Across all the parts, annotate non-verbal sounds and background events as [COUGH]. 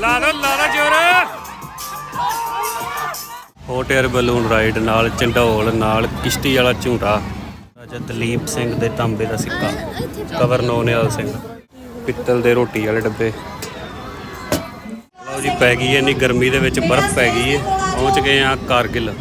ਲਾ ਦੋ ਲਾ ਦੋ ਜੋਰ। ਹੌਟ 에ਅਰ ਬਲੂਨ ਰਾਈਡ ਨਾਲ ਚੰਡੋਲ, ਨਾਲ ਕਿਸ਼ਤੀ ਵਾਲਾ ਝੂਟਾ। ਰਾਜਾ ਦਲੀਪ ਸਿੰਘ ਦੇ ਤਾਂਬੇ ਦਾ ਸਿੱਕਾ, ਕਵਰ ਨੌਨਿਆਲ ਸਿੰਘ। ਪਿੱਤਲ ਦੇ ਰੋਟੀ ਵਾਲੇ ਡੱਬੇ। ਲਓ ਜੀ, ਪੈ ਗਈ ਹੈ ਇੰਨੀ ਗਰਮੀ ਦੇ ਵਿੱਚ ਬਰਫ਼ ਪੈ ਗਈ ਹੈ। ਪਹੁੰਚ ਗਏ ਆ ਕਾਰਗਿਲ।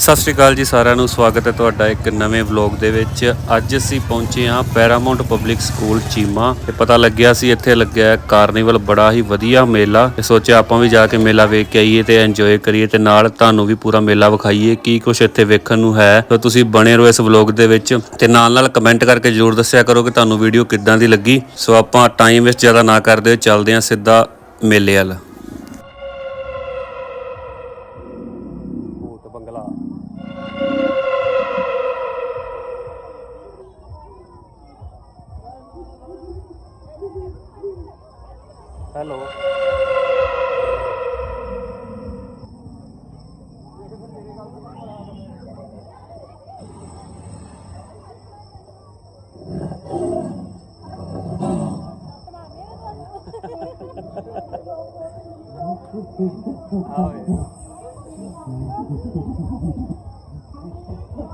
ਸਤਿ ਸ਼੍ਰੀ ਅਕਾਲ ਜੀ ਸਾਰਿਆਂ ਨੂੰ, ਸਵਾਗਤ ਹੈ ਤੁਹਾਡਾ ਇੱਕ ਨਵੇਂ ਵਲੌਗ ਦੇ ਵਿੱਚ। ਅੱਜ ਅਸੀਂ ਪਹੁੰਚੇ ਹਾਂ ਪੈਰਾਮਾਉਂਟ ਪਬਲਿਕ ਸਕੂਲ ਚੀਮਾ ਤੇ ਪਤਾ ਲੱਗਿਆ ਸੀ ਇੱਥੇ ਲੱਗਿਆ ਕਾਰਨੀਵਲ, ਬੜਾ ਹੀ ਵਧੀਆ ਮੇਲਾ। ਤੇ ਸੋਚਿਆ ਆਪਾਂ ਵੀ ਜਾ ਕੇ ਮੇਲਾ ਵੇਖ ਕੇ ਆਈਏ ਤੇ ਇੰਜੋਏ ਕਰੀਏ ਤੇ ਨਾਲ ਤੁਹਾਨੂੰ ਵੀ ਪੂਰਾ ਮੇਲਾ ਵਿਖਾਈਏ, ਕੀ ਕੁਝ ਇੱਥੇ ਵੇਖਣ ਨੂੰ ਹੈ। ਤਾਂ ਤੁਸੀਂ ਬਣੇ ਰਹੋ ਇਸ ਵਲੌਗ ਦੇ ਵਿੱਚ ਤੇ ਨਾਲ ਨਾਲ ਕਮੈਂਟ ਕਰਕੇ ਜਰੂਰ ਦੱਸਿਆ ਕਰੋ ਕਿ ਤੁਹਾਨੂੰ ਵੀਡੀਓ ਕਿੱਦਾਂ ਦੀ ਲੱਗੀ। ਸੋ ਆਪਾਂ ਟਾਈਮ ਵੇਸਟ ਜ਼ਿਆਦਾ ਨਾ ਕਰਦੇ ਹੋਏ ਚੱਲਦੇ ਹਾਂ ਸਿੱਧਾ ਮੇਲੇ ਵੱਲ। ਹੈਲੋ [LAUGHS] [LAUGHS]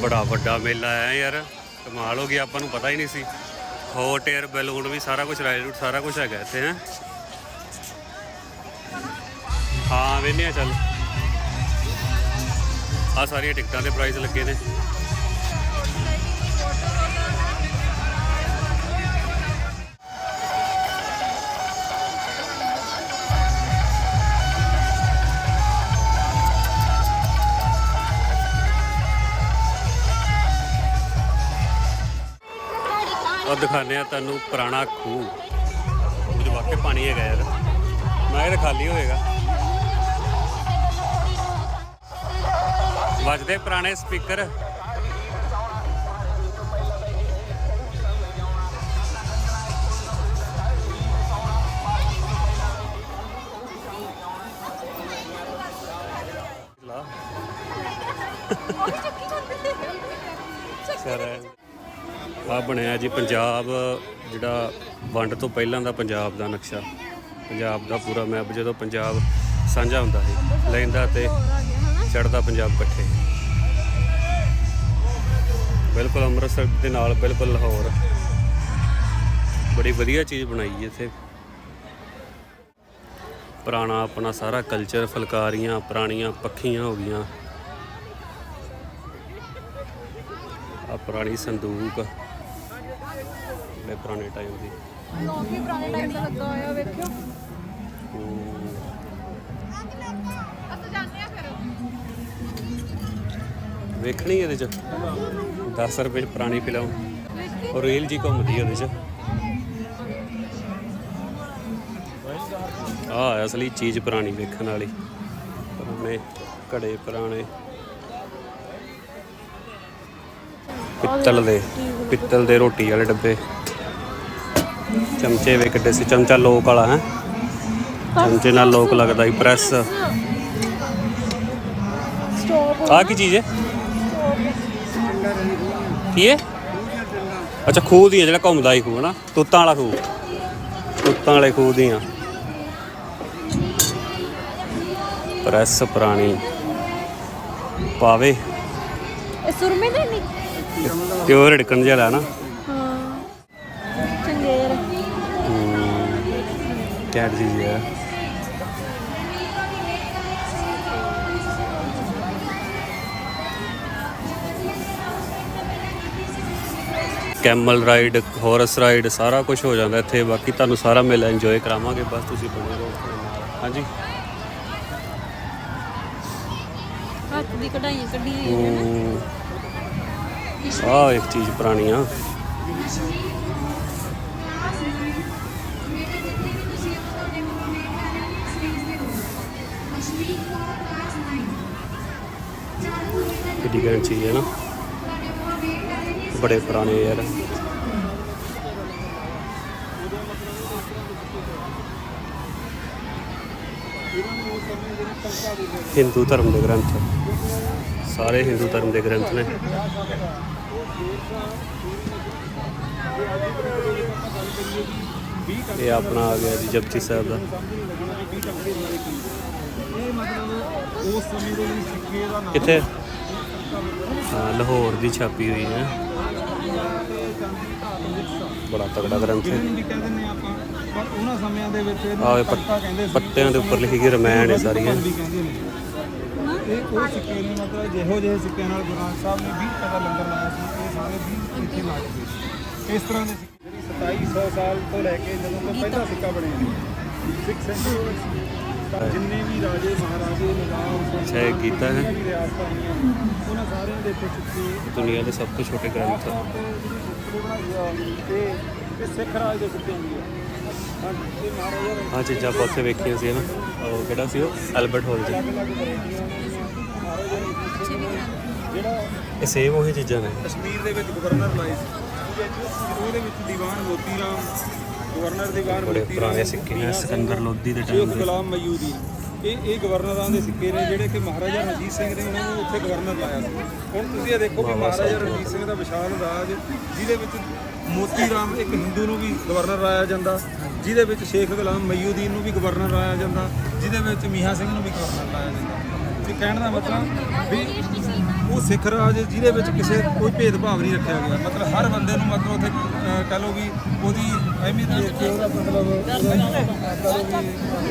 ਬੜਾ ਵੱਡਾ ਮੇਲਾ ਹੈ ਯਾਰ। ਕਮਾਲ ਹੋ ਗਿਆ ਆਪਾਂ ਨੂੰ ਪਤਾ ਹੀ ਨਹੀਂ ਸੀ। ਹੌਟ 에ਅਰ ਬੈਲੂਨ ਵੀ ਸਾਰਾ ਕੁਝ ਰਾਈਡ ਰੂਟ, ਸਾਰਾ ਕੁਝ ਹੈਗਾ ਇੱਥੇ, ਹੈ। ਹਾਂ ਵੇਨੇ ਆ ਚੱਲ। ਆ ਸਾਰੀਆਂ ਟਿਕਟਾਂ ਦੇ ਪ੍ਰਾਈਸ ਲੱਗੇ ਨੇ। ਉਹ ਦਿਖਾਉਂਦੇ ਆ ਤੁਹਾਨੂੰ ਪੁਰਾਣਾ ਖੂਹ। ਉਹਦੇ ਵਾਕਿਆ ਪਾਣੀ ਹੈਗਾ ਯਾਰ। ਮੈਂ ਕਿਹਾ ਖਾਲੀ ਹੋਏਗਾ। ਵੱਜਦੇ ਪੁਰਾਣੇ ਸਪੀਕਰ। ਲਾ ਸਰ ਆ ਬਣਿਆ ਜੀ, ਪੰਜਾਬ, ਜਿਹੜਾ ਵੰਡ ਤੋਂ ਪਹਿਲਾਂ ਦਾ ਪੰਜਾਬ ਦਾ ਨਕਸ਼ਾ। ਪੰਜਾਬ ਦਾ ਪੂਰਾ ਮੈਪ, ਜਦੋਂ ਪੰਜਾਬ ਸਾਂਝਾ ਹੁੰਦਾ ਸੀ, ਲੈਂਦਾ ਤੇ ਚੜਦਾ ਪੰਜਾਬ ਇਕੱਠੇ। ਬਿਲਕੁਲ ਅੰਮ੍ਰਿਤਸਰ ਦੇ ਨਾਲ ਬਿਲਕੁਲ ਲਾਹੌਰ। ਬੜੀ ਵਧੀਆ ਚੀਜ਼ ਬਣਾਈ ਹੈ ਇੱਥੇ। ਪੁਰਾਣਾ ਆਪਣਾ ਸਾਰਾ ਕਲਚਰ ਫਲਕਾਰੀਆਂ, ਪੁਰਾਣੀਆਂ ਪੱਖੀਆਂ ਹੋ ਗਈਆਂ। ਆ ਪੁਰਾਣੀ ਸੰਦੂਕ। ਬੜੇ ਪੁਰਾਣੇ ਟਾਈਮ ਦੀ। ਕਾਫੀ ਪੁਰਾਣੇ ਟਾਈਮ ਦਾ ਲੱਗਾ ਹੋਇਆ ਵੇਖਿਓ। ਹਮ, ਅਸੀਂ ਜਾਂਦੇ ਆ ਫਿਰ। ਵੇਖਣੀ ਇਹਦੇ ਚ। 10 ਰੁਪਏ ਪੁਰਾਣੀ ਫਿਲਮ ਔਰ ਰੀਲ ਜੀ ਘੁੰਮਦੀ ਉਹਦੇ ਚ। ਆ ਅਸਲੀ ਚੀਜ਼ ਪੁਰਾਣੀ ਵੇਖਣ ਵਾਲੀ। ਪੁਰਾਣੇ ਘੜੇ ਪੁਰਾਣੇ ਪਿੱਤਲ ਦੇ ਪਿੱਤਲ ਦੇ ਰੋਟੀ ਵਾਲੇ ਡੱਬੇ। ਚਮਚੇ ਵੇ ਕਿੱਡੇ ਸੀ ਚਮਚਾ ਲੋਕ ਵਾਲਾ ਹੈ। ਚਮਚੇ ਨਾਲ ਲੋਕ ਲੱਗਦਾ ਹੀ ਪ੍ਰੈਸ ਆ ਕੀ ਚੀਜ਼ ਹੈ? ਕੀ ਹੈ? ਅੱਛਾ ਖੂਹ ਦੀਆਂ ਜਿਹੜਾ ਘੁੰਮਦਾ ਹੀ ਖੂਹ ਨਾ ਤੁੱਤਾਂ ਵਾਲਾ ਖੂਹ। ਤੁੱਤਾਂ ਵਾਲੇ ਖੂਹ ਦੀਆਂ। ਪ੍ਰੈਸ ਪੁਰਾਣੀ। ਪਾਵੇ। ਇਹ ਸੁਰਮੇ ਦੇ ਨਹੀਂ? ਤੇ ਉਹ ਰੜਕਣ ਜਿਹਾ ਨਾ। ਕੈਟ ਜੀ ਹੈ ਕੈਮਲ ਰਾਈਡ ਹਾਰਸ ਰਾਈਡ ਸਾਰਾ ਕੁਝ ਹੋ ਜਾਂਦਾ ਇੱਥੇ। ਬਾਕੀ ਤੁਹਾਨੂੰ ਸਾਰਾ ਮੇਲਾ ਇੰਜੋਏ ਕਰਾਵਾਂਗੇ। ਬਸ ਤੁਸੀਂ ਬਣੇ ਰਹੋ। ਹਾਂਜੀ। ਹੱਥ ਦੀ ਕਢਾਈਆਂ ਕੱਢੀਆਂ ਹੋਈਆਂ ਨੇ ਆ ਇੱਕ ਚੀਜ਼ ਪੁਰਾਣੀ ਆ। ਕਿੱਡੀ ਗੈਂਟ ਚੀਜ਼ ਹੈ ਨਾ। ਬੜੇ ਪੁਰਾਣੇ ਯਾਰ। ਹਿੰਦੂ ਧਰਮ ਦੇ ਗ੍ਰੰਥ। ਸਾਰੇ ਹਿੰਦੂ ਧਰਮ ਦੇ ਗ੍ਰੰਥ ਨੇ। ਇਹ ਆਪਣਾ ਆ ਗਿਆ ਜੀ ਜਪਜੀ ਸਾਹਿਬ ਦਾ। ਇਹ ਕਿੱਥੇ? ਲਾਹੌਰ ਦੀ ਛਾਪੀ ਹੋਈ ਹੈ। ਬੜਾ ਤਗੜਾ ਗ੍ਰੰਥ ਹੈ। ਜਿਹਨੂੰ ਵੀ ਕਹਿ ਦਿੰਦੇ ਹਾਂ ਆਪਾਂ ਪਰ ਉਹਨਾਂ ਸਮਿਆਂ ਦੇ ਵਿੱਚ ਇਹਨੂੰ ਆਹ ਇਹ ਪੱਤ- ਤਖਤਾ ਕਹਿੰਦੇ ਸੀ ਪੱਤਿਆਂ ਦੇ ਉੱਪਰ ਲਿਖੀ ਗਈ ਰਮਾਇਣ ਹੈ ਸਾਰੀਆਂ ਵੀ ਕਹਿੰਦੇ ਨੇ ਇਹ ਉਹ ਸਿੱਕੇ ਨੇ ਮਤਲਬ ਜਿਹੋ ਜਿਹੇ ਸਿੱਕਿਆਂ ਨਾਲ ਗੁਰੂ ਗ੍ਰੰਥ ਸਾਹਿਬ ਨੇ 20 ਰੁਪਏ ਦਾ ਲੰਗਰ ਲਾਇਆ ਸੀ ਇਹ ਸਾਰੇ 20 ਇੱਥੇ ਲਾ ਕੇ ਗਏ ਇਸ ਤਰ੍ਹਾਂ ਦੇ ਸਿੱਕੇ ਜਿਹੜੀ 2700 ਸਾਲ ਤੋਂ ਲੈ ਕੇ ਜਦੋਂ ਤੋਂ ਪਹਿਲਾ ਸਿੱਕਾ ਬਣਿਆ ਨੇ 6 ਸੈਂਚੁਰੀ ਜਿੰਨੇ ਵੀ ਰਾਜੇ ਮਹਾਰਾਜੇ ਅੱਛਾ, ਇਹ ਗੀਤਾ ਹੈ। ਉਹਨਾਂ ਸਾਰਿਆਂ ਦੇ ਸਿੱਕੇ ਦੁਨੀਆ ਦੇ ਸਭ ਤੋਂ ਛੋਟੇ ਗ੍ਰੰਥ। ਤੇ ਇਹ ਸਿੱਖ ਰਾਜ ਦੇ ਸਿੱਕੇ ਹੁੰਦੇ ਆ ਹਾਂਜੀ ਇਹ ਮਹਾਰਾਜਾ ਰਣਜੀਤ ਆ ਚੀਜ਼ਾਂ ਆਪਾਂ ਉੱਥੇ ਵੇਖੀਆਂ ਸੀ ਨਾ। ਉਹ ਕਿਹੜਾ ਸੀ ਉਹ? ਐਲਬਰਟ ਹਾਲ ਜਿਹੜਾ ਇਹ ਸੇਮ ਉਹੀ ਚੀਜ਼ਾਂ ਨੇ। ਕਸ਼ਮੀਰ ਦੇ ਵਿੱਚ ਗਵਰਨਰ ਲਾਏ ਸੀ। ਉਹਦੇ ਵਿੱਚ ਦੀਵਾਨ ਮੋਤੀ ਰਾਮ ਗਵਰਨਰ ਦੀਵਾਨ ਬੜੇ ਮੋਤੀ ਪੁਰਾਣੇ ਸਿੱਕੇ ਨੇ। ਸਿਕੰਦਰ ਲੋਧੀ ਦੇ ਟਾਈਮ ਸ਼ੇਖ ਦੇ ਗੁਲਾਮ ਮਯੂਦੀ ਇਹ ਇਹ ਗਵਰਨਰਾਂ ਦੇ ਸਿੱਕੇ ਨੇ ਜਿਹੜੇ ਕਿ ਮਹਾਰਾਜਾ ਰਣਜੀਤ ਸਿੰਘ ਨੇ ਉਹਨਾਂ ਨੂੰ ਉੱਥੇ ਗਵਰਨਰ ਲਾਇਆ ਸੀ। ਹੁਣ ਤੁਸੀਂ ਇਹ ਦੇਖੋ ਕਿ ਮਹਾਰਾਜਾ ਰਣਜੀਤ ਸਿੰਘ ਦਾ ਵਿਸ਼ਾਲ ਰਾਜ ਜਿਹਦੇ ਵਿੱਚ ਮੋਤੀ ਰਾਮ ਇੱਕ ਹਿੰਦੂ ਨੂੰ ਵੀ ਗਵਰਨਰ ਲਾਇਆ ਜਾਂਦਾ ਜਿਹਦੇ ਵਿੱਚ ਸ਼ੇਖ ਗੁਲਾਮ ਮਯੂਦੀਨ ਨੂੰ ਵੀ ਗਵਰਨਰ ਲਾਇਆ ਜਾਂਦਾ ਜਿਹਦੇ ਵਿੱਚ ਮੀਆਂ ਸਿੰਘ ਨੂੰ ਵੀ ਗਵਰਨਰ ਲਾਇਆ ਜਾਂਦਾ। ਤੇ ਕਹਿਣ ਦਾ ਮਤਲਬ ਵੀ ਉਹ ਸਿੱਖ ਰਾਜ ਜਿਹਦੇ ਵਿੱਚ ਕਿਸੇ ਕੋਈ ਭੇਦਭਾਵ ਨਹੀਂ ਰੱਖਿਆ ਗਿਆ। ਮਤਲਬ ਹਰ ਬੰਦੇ ਨੂੰ ਮਤਲਬ ਉੱਥੇ ਕਹਿ ਲਓ ਵੀ ਉਹਦੀ ਅਹਿਮੀਅਤ ਦੇਖ ਕੇ ਉਹਦਾ ਮਤਲਬ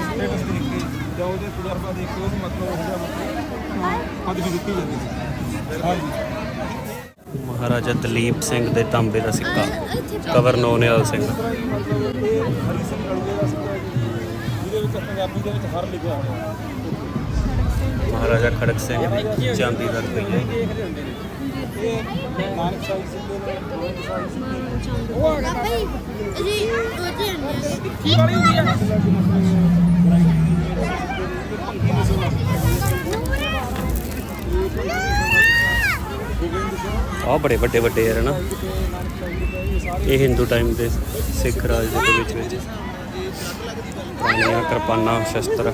ਸਟੇਟਸ ਦੇਖ ਕੇ ਜਾਂ ਉਹਦੇ ਤਜਰਬਾ ਦੇਖ ਕੇ ਉਹਨੂੰ ਮਤਲਬ ਉਹ ਜਿਹਾ ਮਤਲਬ ਪਦਵੀ ਦਿੱਤੀ ਜਾਂਦੀ ਸੀ। ਹਾਂਜੀ। ਮਹਾਰਾਜਾ ਦਲੀਪ ਸਿੰਘ ਦੇ ਤਾਂਬੇ ਦਾ ਸਿੱਕਾ ਕਵਰ ਨੌਨਿਆਲ ਸਿੰਘ। ਇਸ ਤਰ੍ਹਾਂ ਹੀ ਮਤਲਬ ਇਹ ਹਰੀ ਸਿੰਘ ਨਲੂਏ ਦਾ ਸਿੱਕਾ ਜੀ, ਜਿਹਦੇ ਵਿੱਚ ਪੰਜਾਬੀ ਦੇ ਵਿੱਚ ਹਰ ਲਿਖਿਆ ਹੋਇਆ। ਮਹਾਰਾਜਾ ਖੜਕ ਸਿੰਘ ਦੀ ਚਾਂਦੀ ਦਾ ਰੁਪਈਆ ਇਹ ਨਾਨਕ ਸਾਹਿਬ ਸਿੱਕੇ ਨੇ ਗੋਬਿੰਦ ਸਾਹਿਬ ਸਿੱਕੇ ਨੇ ਭਾਈ ਜੀ ਉਹ ਜੀ ਕੀ ਵਾਲੀ ਹੁੰਦੀ ਆ ਆ ਬੜੇ ਵੱਡੇ ਵੱਡੇ ਯਾਰ ਨਾ? ਇਹ ਹਿੰਦੂ ਟਾਈਮ ਦੇ ਸਿੱਖ ਰਾਜ ਦੇ ਵਿੱਚ ਵਿੱਚ। ਪੁਰਾਣੀਆਂ ਕਿਰਪਾਨਾਂ, ਸ਼ਸਤਰ।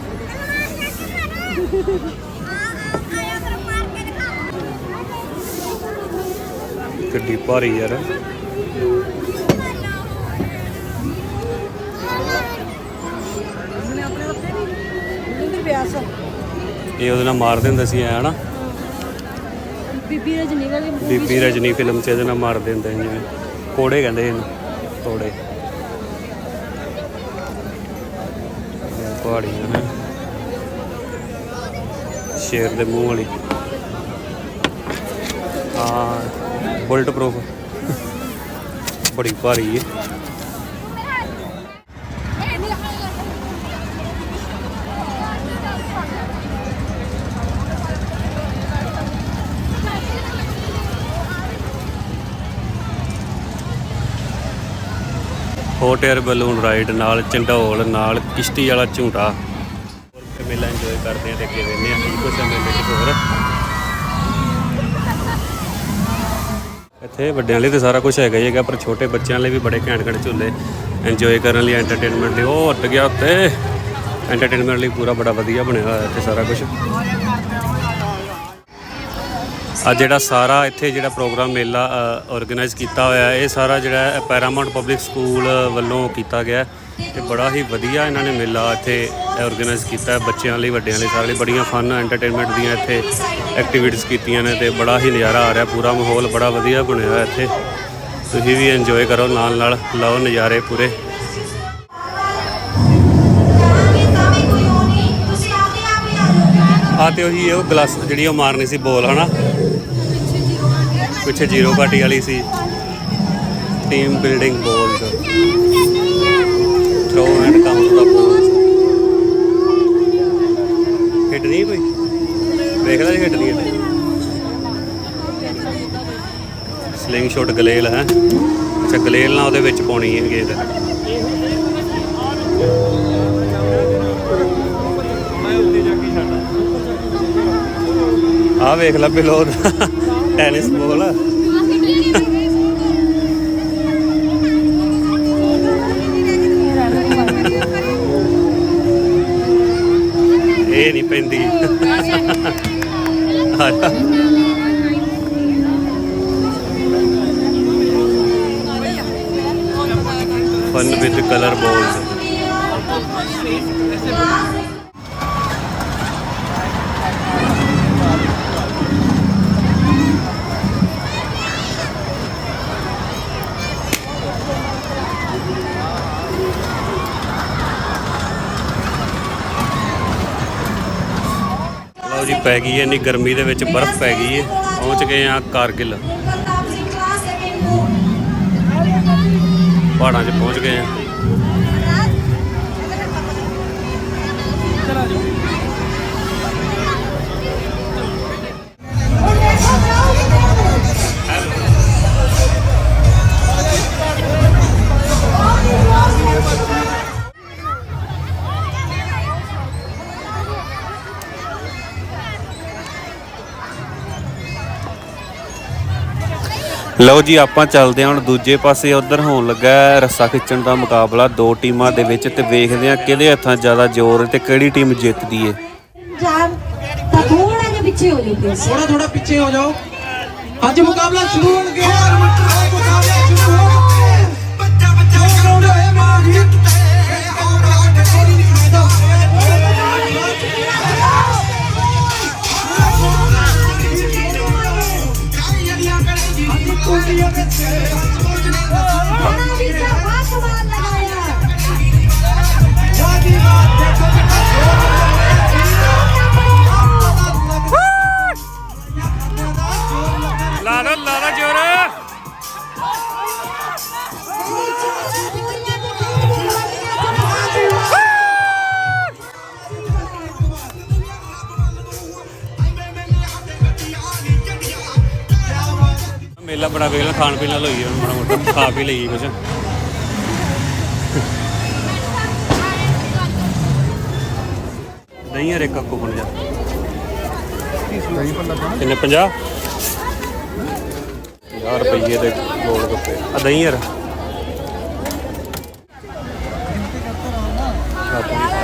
ਕਿੱਡੀ ਭਾਰੀ ਯਾਰ। ਇਹ ਉਹਦੇ ਨਾਲ ਮਾਰਦੇ ਹੁੰਦੇ ਸੀ ਐ ਹਨਾ ਬੀਬੀ ਰਜਨੀ ਵਾਲੀ ਬੀਬੀ ਰਜਨੀ ਫਿਲਮ 'ਚ ਇਹਦੇ ਨਾਲ ਮਾਰਦੇ ਹੁੰਦੇ ਸੀ ਜਿਵੇਂ। ਕੋੜੇ ਕਹਿੰਦੇ ਇਹਨੂੰ ਇਹ ਪਹਾੜੀਆਂ ਨੇ। ਸ਼ੇਰ ਦੇ ਮੂੰਹ ਵਾਲੀ। ਹਾਂ। ਬੁਲਟ ਪ੍ਰੂਫ ਬੜੀ ਭਾਰੀ ਹੈ ਹੌਟ 에ਅਰ ਬਲੂਨ ਰਾਈਡ ਨਾਲ ਚੰਡੋਲ ਨਾਲ ਕਿਸ਼ਤੀ ਵਾਲਾ ਝੂਟਾ। ਹੋਰ ਮੇਲਾ ਇੰਜੋਏ ਕਰਦੇ ਆ ਤੇ ਅੱਗੇ ਵੇਨੇ ਆ ਕੀ ਕੁਛ ਆ ਮੇਲੇ 'ਚ ਹੋਰ? ਇੱਥੇ ਵੱਡਿਆਂ ਲਈ ਤੇ ਸਾਰਾ ਕੁਝ ਹੈਗਾ ਹੀ ਹੈਗਾ, ਪਰ ਛੋਟੇ ਬੱਚਿਆਂ ਲਈ ਵੀ ਬੜੇ ਘੈਂਟ ਘੈਂਟ ਝੂਲੇ ਇੰਜੋਏ ਕਰਨ ਲਈ ਐਂਟਰਟੇਨਮੈਂਟ ਲਈ। ਉਹ ਉੱਡ ਗਿਆ ਉੱਤੇ। ਐਂਟਰਟੇਨਮੈਂਟ ਲਈ ਪੂਰਾ ਬੜਾ ਵਧੀਆ ਬਣਿਆ ਹੋਇਆ ਇੱਥੇ ਸਾਰਾ ਕੁਝ ਆ ਜਿਹੜਾ ਸਾਰਾ ਇੱਥੇ ਜਿਹੜਾ ਪ੍ਰੋਗਰਾਮ ਮੇਲਾ ਆਰਗੇਨਾਈਜ਼ ਕੀਤਾ ਹੋਇਆ, ਇਹ ਸਾਰਾ ਜਿਹੜਾ ਪੈਰਾਮਾਉਂਟ ਪਬਲਿਕ ਸਕੂਲ ਵੱਲੋਂ ਕੀਤਾ ਗਿਆ। ਹੈ ਤੇ ਬੜਾ ਹੀ ਵਧੀਆ ਇਹਨਾਂ ਨੇ ਮੇਲਾ ਇੱਥੇ ਆਰਗੇਨਾਈਜ਼ ਕੀਤਾ ਬੱਚਿਆਂ ਲਈ, ਵੱਡਿਆਂ ਲਈ, ਸਾਰਿਆਂ ਲਈ ਬੜੀਆਂ ਫਨ ਐਂਟਰਟੇਨਮੈਂਟ ਦੀਆਂ ਇੱਥੇ ਐਕਟੀਵਿਟੀਜ਼ ਕੀਤੀਆਂ ਨੇ ਤੇ ਬੜਾ ਹੀ ਨਜ਼ਾਰਾ ਆ ਰਿਹਾ, ਪੂਰਾ ਮਾਹੌਲ ਬੜਾ ਵਧੀਆ ਬਣਿਆ ਹੋਇਆ ਇੱਥੇ। ਤੁਸੀਂ ਵੀ ਇੰਜੋਏ ਕਰੋ ਨਾਲ ਨਾਲ ਲਓ ਨਜ਼ਾਰੇ ਪੂਰੇ। ਆ ਤੇ ਉਹੀ ਉਹ ਗਲਾਸ ਜਿਹੜੀ ਉਹ ਮਾਰਨੀ ਸੀ ਬੋਲ ਹਨਾ? ਪਿੱਛੇ ਜ਼ੀਰੋ ਘਾਟੀ ਵਾਲੀ ਸੀ। Team building ball throw hit ਨਹੀਂ ਕੋਈ? ਵੇਖਦਾ ਜੀ ਹਿੱਟ ਨਹੀਂ ਹਿੱਟ ਸਲਿੰਗ ਸ਼ਾਟ ਗਲੇਲ, ਹੈ? ਅੱਛਾ, ਗਲੇਲ ਨਾਲ ਉਹਦੇ ਵਿੱਚ ਪਾਉਣੀ ਹੈ ਗੇਂਦ। ਆ ਵੇਖ ਲੈ ਬਿਲੋ ਟੈਨਿਸ ਬੋਲ। ਇਹ ਨਹੀਂ ਪੈਂਦੀ। ਫਨ ਵਿਦ ਕਲਰ ਬੋਲਸ ਪੈ ਗਈ ਹੈ ਇੰਨੀ ਗਰਮੀ ਦੇ ਵਿੱਚ ਬਰਫ਼ ਪੈ ਗਈ ਹੈ। ਪਹੁੰਚ ਗਏ ਆ ਕਾਰਗਿਲ। ਪਹਾੜਾਂ 'ਚ ਪਹੁੰਚ ਗਏ ਆ ਲਓ ਜੀ ਆਪਾਂ ਚੱਲਦੇ ਹਾਂ ਹੁਣ ਦੂਜੇ ਪਾਸੇ ਉਧਰ ਹੋਣ ਲੱਗਾ ਰੱਸਾ ਖਿੱਚਣ ਦਾ ਮੁਕਾਬਲਾ। ਦੋ ਟੀਮਾਂ ਦੇ ਵਿੱਚ ਤੇ ਵੇਖਦੇ ਹਾਂ ਕਿਹਦੇ ਹੱਥਾਂ ਜ਼ਿਆਦਾ ਜ਼ੋਰ ਹੈ ਤੇ ਕਿਹੜੀ ਟੀਮ ਜਿੱਤਦੀ ਜਾਨ ਤਾਂ ਥੋੜਾ ਜਿਹਾ ਪਿੱਛੇ ਹੋ ਜਾਓ। ਪਲੀਜ਼ ਥੋੜਾ ਥੋੜਾ ਪਿੱਛੇ ਹੋ ਜਾਓ। ਅੱਜ ਮੁਕਾਬਲਾ ਸ਼ੁਰੂ ਹੋ ਗਿਆ ਹੈ ਮੁਕਾਬਲਾ ਉਹਨਾਂ ਵੀ ਕੱਪੜਾ ਵੇਖ ਲਾ, ਖਾਣ ਪੀਣ ਨਾਲ ਹੋਈ ਹੁਣ ਮਾੜਾ ਮੋਟਾ, ਖਾ ਪੀ ਲਈਏ ਕੁਛ। ਦਹੀਂ ਹਰੇ ਕੱਕੂ ਬਣ ਜਾ। ਕਿੰਨੇ 50 50 ਰੁਪਏ ਦੇ ਗੋਲ ਗੱਪੇ। ਆ ਦਹੀਂ ਯਾਰ ਆਪਣੀ